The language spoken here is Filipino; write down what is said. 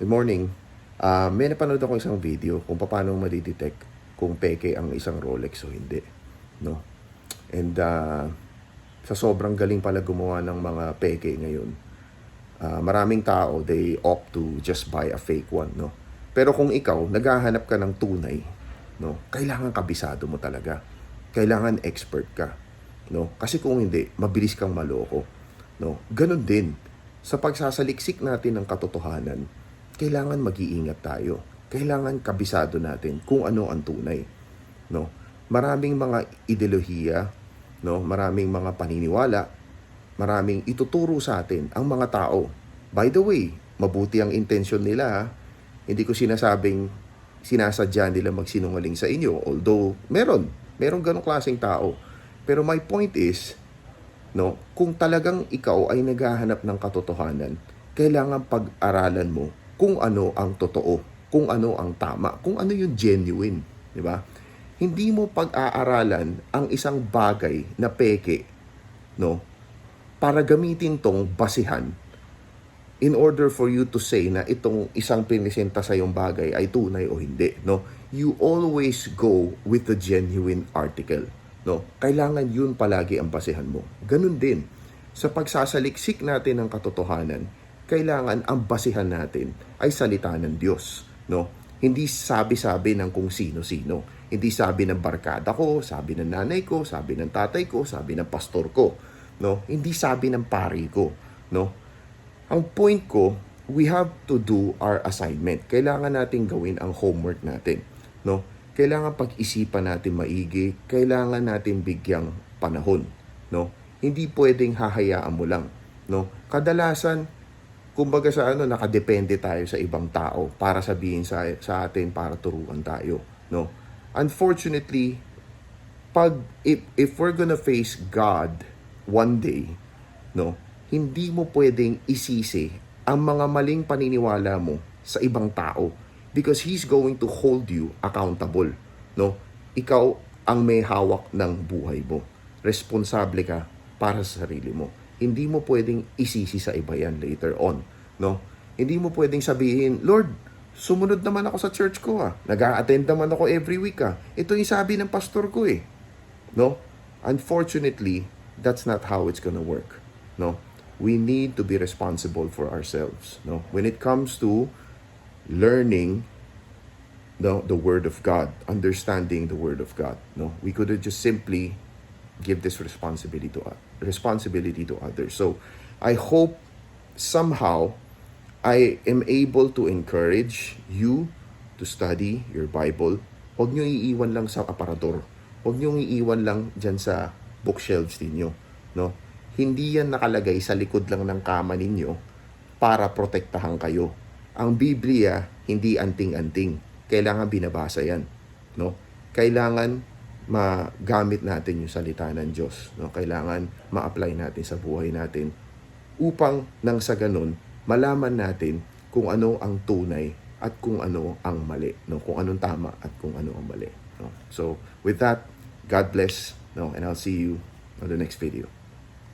Good morning. Ah, may napanood ako isang video kung paano madidetect kung peke ang isang Rolex o hindi. No? And ah, sa sobrang galing pala gumawa ng mga peke ngayon, ah, maraming tao, they opt to just buy a fake one. No? Pero kung ikaw, naghahanap ka ng tunay, no? kailangan kabisado mo talaga. Kailangan expert ka. No? Kasi kung hindi, mabilis kang maloko. No? Ganon din. Sa pagsasaliksik natin ng katotohanan, kailangan mag-iingat tayo. Kailangan kabisado natin kung ano ang tunay. No? Maraming mga ideolohiya, no? maraming mga paniniwala, maraming ituturo sa atin ang mga tao. By the way, mabuti ang intensyon nila. ha. Hindi ko sinasabing sinasadya nila magsinungaling sa inyo. Although, meron. Meron ganong klaseng tao. Pero my point is, no, kung talagang ikaw ay naghahanap ng katotohanan, kailangan pag-aralan mo kung ano ang totoo, kung ano ang tama, kung ano yung genuine, di ba? Hindi mo pag-aaralan ang isang bagay na peke, no, para gamitin tong basihan in order for you to say na itong isang pinisenta sa yung bagay ay tunay o hindi, no? You always go with the genuine article, no? Kailangan yun palagi ang basehan mo. Ganun din. Sa pagsasaliksik natin ng katotohanan, kailangan ang basehan natin ay salita ng Diyos, no? Hindi sabi-sabi ng kung sino-sino. Hindi sabi ng barkada ko, sabi ng nanay ko, sabi ng tatay ko, sabi ng pastor ko, no? Hindi sabi ng pari ko, no? Ang point ko, we have to do our assignment. Kailangan natin gawin ang homework natin, no? Kailangan pag-isipan natin maigi, kailangan natin bigyang panahon, no? Hindi pwedeng hahayaan mo lang, no? Kadalasan kumbaga sa ano nakadepende tayo sa ibang tao para sabihin sa sa atin para turuan tayo, no? Unfortunately, pag if, if we're gonna face God one day, no, hindi mo pwedeng isisi ang mga maling paniniwala mo sa ibang tao because He's going to hold you accountable, no? Ikaw ang may hawak ng buhay mo. Responsable ka para sa sarili mo. Hindi mo pwedeng isisi sa iba yan later on, no? Hindi mo pwedeng sabihin, Lord, sumunod naman ako sa church ko ah. Nag-a-attend naman ako every week ah. Ito yung sabi ng pastor ko eh. No? Unfortunately, that's not how it's gonna work. No? We need to be responsible for ourselves. No? When it comes to learning the, the Word of God, understanding the Word of God, no? We could just simply give this responsibility to responsibility to others. So, I hope somehow I am able to encourage you to study your Bible. Huwag nyo iiwan lang sa aparador. Huwag nyo iiwan lang dyan sa bookshelves ninyo. No? Hindi yan nakalagay sa likod lang ng kama ninyo para protektahan kayo. Ang Biblia, hindi anting-anting. Kailangan binabasa yan. No? Kailangan magamit natin yung salita ng Diyos. No? Kailangan ma-apply natin sa buhay natin upang nang sa ganun, malaman natin kung ano ang tunay at kung ano ang mali, no? Kung anong tama at kung ano ang mali, no? So, with that, God bless, no? And I'll see you on the next video.